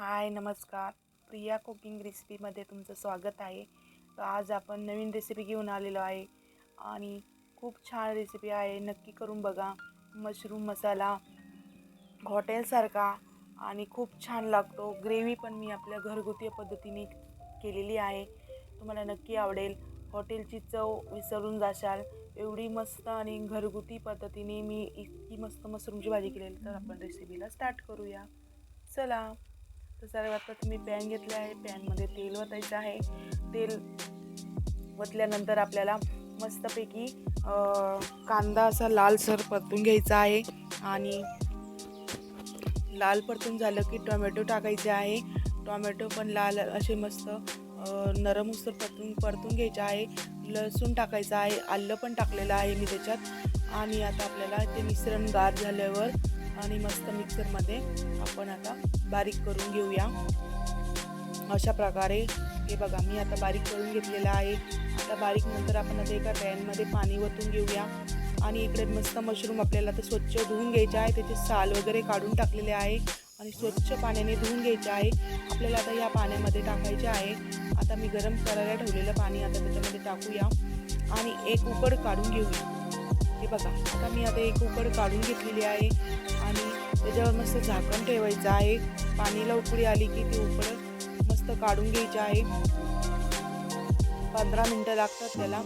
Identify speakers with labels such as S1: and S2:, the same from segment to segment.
S1: हाय नमस्कार. प्रिया कुकिंग रेसिपीमध्ये तुमचं स्वागत आहे. तर आज आपण नवीन रेसिपी घेऊन आलेलो आहे. आणि खूप छान रेसिपी आहे. नक्की करून बघा. मशरूम मसाला हॉटेलसारखा आणि खूप छान लागतो. ग्रेव्ही पण मी आपल्या घरगुती पद्धतीने केलेली आहे. तुम्हाला नक्की आवडेल. हॉटेलची चव विसरून जाशाल. एवढी मस्त आणि घरगुती पद्धतीने मी इतकी मस्त मशरूमची भाजी केलेली. तर आपण रेसिपीला स्टार्ट करूया. चला. तर सर्वात प्रथम मी पॅन घेतले आहे. पॅनमध्ये तेल ओतायचं आहे. तेल ओतल्यानंतर आपल्याला मस्तपैकी कांदा असा लालसर परतून घ्यायचा आहे आणि लाल परतून झालं की टोमॅटो टाकायचे आहे. टोमॅटो पण लाल असे मस्त नरम उसर परतून परतून घ्यायचे आहे. लसूण टाकायचं आहे. आलं पण टाकलेलं आहे मी त्याच्यात. आणि आता आपल्याला ते मिश्रण गार झाल्यावर आणि मस्त मिक्सरमध्ये आपण आता बारीक करून घेऊया. अशा प्रकारे हे बघा मी आता बारीक करून घेतलेलं आहे. आता बारीक नंतर आपण आता एका पॅनमध्ये पाणी ओतून घेऊया. आणि इकडे मस्त मशरूम आपल्याला तर स्वच्छ धुवून घ्यायचे आहे. त्याचे साल वगैरे काढून टाकलेले आहे. आणि स्वच्छ पाण्याने धुवून घ्यायचे आहे. आपल्याला आता या पाण्यामध्ये टाकायचे आहे. आता मी गरम करायला ठेवलेलं पाणी आता त्याच्यामध्ये टाकूया. आणि एक उकड काढून घेऊया. हे बघा आता मी आता एक उकड काढून घेतलेली आहे आणि त्याच्यावर मस्त झाकण ठेवायचं आहे. पाणीला उकळी आली की ती उकड मस्त काढून घ्यायची आहे. पंधरा मिनटं लागतात त्याला.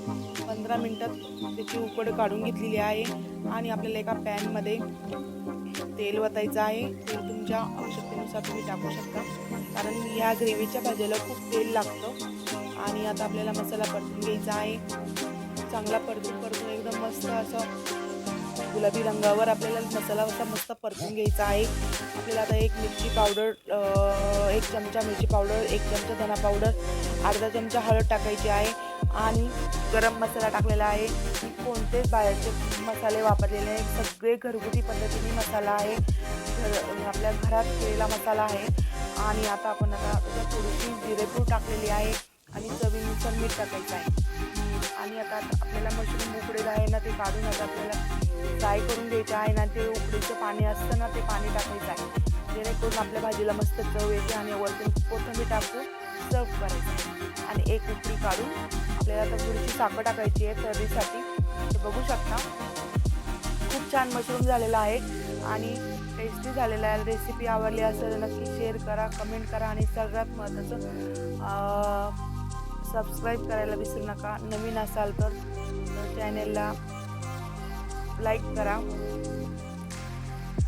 S1: पंधरा मिनटात त्याची उकड काढून घेतलेली आहे आणि आपल्याला एका पॅनमध्ये तेल वतायचं आहे. तेल तुमच्या आवश्यकतेनुसार तुम्ही टाकू शकता. कारण या ग्रेव्हीच्या भाजीला खूप तेल लागतं आणि आता आपल्याला मसाला परतून घ्यायचा आहे. चांगला परतून परतून एकदम मस्त असं गुलाबी रंगावर आपल्याला मसाला असा मस्त परतून घ्यायचा आहे. आपल्याला आता एक मिरची पावडर एक चमचा मिरची पावडर एक चमचा धना पावडर अर्धा चमचा हळद टाकायची आहे आणि गरम मसाला टाकलेला आहे. कोणतेच बाहेरचे मसाले वापरलेले आहेत? सगळे घरगुती पद्धतीने मसाला आहे. घर आपल्या घरात केलेला मसाला आहे. आणि आता आपण आता थोडीशी जिरेपूड टाकलेली आहे आणि चवीनुसार मीठ टाकायचं आहे. ना ते काढून आता आपल्याला फ्राय करून द्यायचं आहे ना ते उकडीचं पाणी असतं ना ते पाणी टाकायचं आहे. जेणेकरून आपल्या भाजीला मस्त चव येते आणि वरतून कोथंबीर टाकून सर्व करायचं आणि एक उकडी काढून आपल्याला आता थोडीशी साखर टाकायची आहे तर्रीसाठी ते बघू शकता. खूप छान मशरूम झालेला आहे आणि टेस्टी झालेला आहे. रेसिपी आवडली असेल नक्की शेअर करा कमेंट करा आणि सर्वात महत्त्वाचं सबस्क्राईब करायला विसरू नका. नवीन असाल तर चॅनेलला लाईक करा.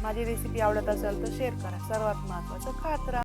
S1: माझी रेसिपी आवडत असेल तर शेअर करा. सर्वात महत्त्वाचं खात राहा.